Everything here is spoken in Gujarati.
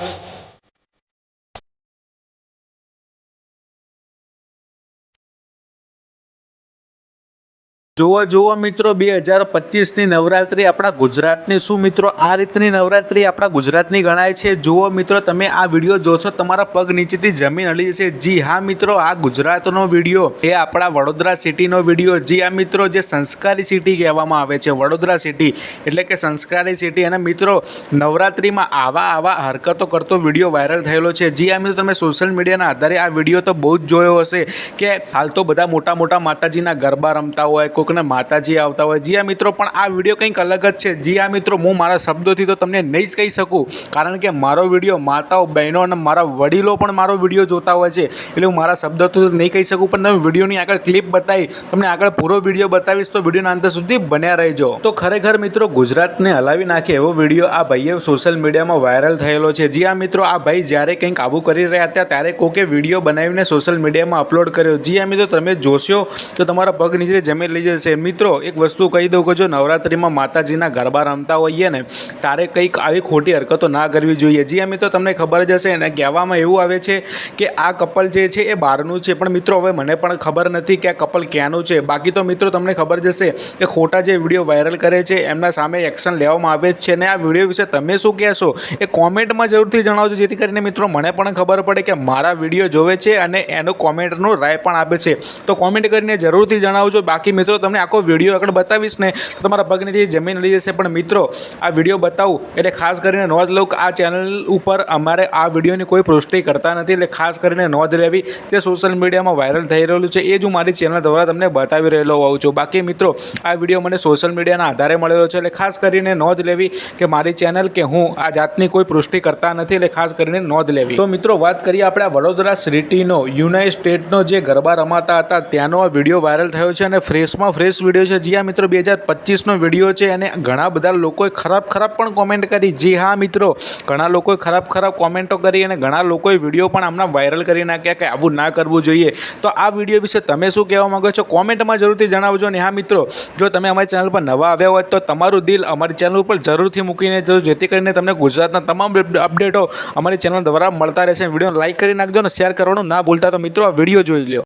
level. જુઓ જુઓ મિત્રો, બે હજાર પચીસની નવરાત્રિ આપણા ગુજરાતની શું મિત્રો? આ રીતની નવરાત્રિ આપણા ગુજરાતની ગણાય છે. જુઓ મિત્રો, તમે આ વીડિયો જોશો, તમારા પગ નીચેથી જમીન હલી જશે. જી હા મિત્રો, આ ગુજરાતનો વીડિયો, એ આપણા વડોદરા સિટીનો વીડિયો. જી આ મિત્રો, જે સંસ્કારી સિટી કહેવામાં આવે છે, વડોદરા સિટી, એટલે કે સંસ્કારી સિટી. અને મિત્રો, નવરાત્રિમાં આવા આવા હરકતો કરતો વીડિયો વાયરલ થયેલો છે. જી આ મિત્રો, તમે સોશિયલ મીડિયાના આધારે આ વીડિયો તો બહુ જ જોયો હશે કે હાલ તો બધા મોટા મોટા માતાજીના ગરબા રમતા હોય કોઈકને માતાજી આવતા હોય. જી આ મિત્રો, પણ આ વીડિયો કંઈક અલગ જ છે. જી આ મિત્રો, હું મારા શબ્દોથી તો તમને નહીં જ કહી શકું. કારણ કે મારો વીડિયો માતાઓ, બહેનો અને મારા વડીલો પણ મારો વીડિયો જોતા હોય છે. એટલે હું મારા શબ્દોથી તો નહીં કહી શકું, પણ તમે વિડીયોની આગળ ક્લિપ બતાવી, તમને આગળ પૂરો વીડિયો બતાવીશ, તો વિડીયોના અંત સુધી બન્યા રહેજો. તો ખરેખર મિત્રો, ગુજરાતને હલાવી નાખે એવો વીડિયો આ ભાઈએ સોશિયલ મીડિયામાં વાયરલ થયેલો છે. જી આ મિત્રો, આ ભાઈ જ્યારે કંઈક આવું કરી રહ્યા હતા, ત્યારે કોકે વીડિયો બનાવીને સોશિયલ મીડિયામાં અપલોડ કર્યો. જી આ મિત્રો, તમે જોશો તો તમારા પગ નીચે જમીન લઈ જશે મિત્રો, એક વસ્તુ કહી દઉં કે જો નવરાત્રિમાં માતાજીના ગરબા રમતા હોઈએ ને તારે કંઈક આવી ખોટી હરકતો ના કરવી જોઈએ. જી મિત્રો, તમને ખબર જ હશે ને, કહેવામાં એવું આવે છે કે આ કપલ જે છે એ બહારનું છે. પણ મિત્રો, હવે મને પણ ખબર નથી કે આ કપલ ક્યાંનું છે. બાકી તો મિત્રો, તમને ખબર જશે કે ખોટા જે વીડિયો વાયરલ કરે છે, એમના સામે એક્શન લેવામાં આવે જ છે. ને આ વીડિયો વિશે તમે શું કહેશો? એ કોમેન્ટમાં જરૂરથી જણાવજો. જેથી કરીને મિત્રો, મને પણ ખબર પડે કે મારા વીડિયો જોવે છે અને એનો કોમેન્ટનો રાય પણ આપે છે. તો કોમેન્ટ કરીને જરૂરથી જણાવજો. બાકી મિત્રો તમને આખો વીડિયો આગળ બતાવીશ ને, તો તમારા પગનીથી જમીન લઈ જશે. પણ મિત્રો, આ વીડિયો બતાવું એટલે ખાસ કરીને નોંધ લો કે આ ચેનલ ઉપર અમારે આ વિડીયોની કોઈ પુષ્ટિ કરતા નથી. એટલે ખાસ કરીને નોંધ લેવી તે સોશિયલ મીડિયામાં વાયરલ થઈ રહેલું છે, એ જ હું મારી ચેનલ દ્વારા તમને બતાવી રહેલો હોઉં છું. બાકી મિત્રો, આ વીડિયો મને સોશિયલ મીડિયાના આધારે મળેલો છે, એટલે ખાસ કરીને નોંધ લેવી કે મારી ચેનલ કે હું આ જાતની કોઈ પુષ્ટિ કરતા નથી, એટલે ખાસ કરીને નોંધ લેવી. તો મિત્રો, વાત કરીએ આપણે આ વડોદરા સિટીનો યુનાઇટેડ સ્ટેટનો જે ગરબા રમાતા હતા, ત્યાંનો આ વીડિયો વાયરલ થયો છે અને ફ્રેશમાં ફ્રેશ વીડિયો છે. જી હા, મિત્રો, બે હજાર પચીસનો વીડિયો છે અને ઘણા બધા લોકોએ ખરાબ ખરાબ પણ કોમેન્ટ કરી. જી હા, મિત્રો, ઘણા લોકોએ ખરાબ ખરાબ કોમેન્ટો કરી અને ઘણા લોકોએ વીડિયો પણ હમણાં વાયરલ કરી નાખ્યા કે આવું ના કરવું જોઈએ. તો આ વીડિયો વિશે તમે શું કહેવા માંગો છો? કોમેન્ટમાં જરૂરથી જણાવજો. અને હા, મિત્રો, જો તમે અમારી ચેનલ પર નવા આવ્યા હોય તો તમારું દિલ અમારી ચેનલ ઉપર જરૂરથી મૂકીને જજો. જેથી કરીને તમને ગુજરાતના તમામ અપડેટો અમારી ચેનલ દ્વારા મળતા રહેશે. વીડિયો લાઇક કરી નાખજો અને શેર કરવાનું ના ભૂલતા. તો મિત્રો, આ વીડિયો જોઈ લો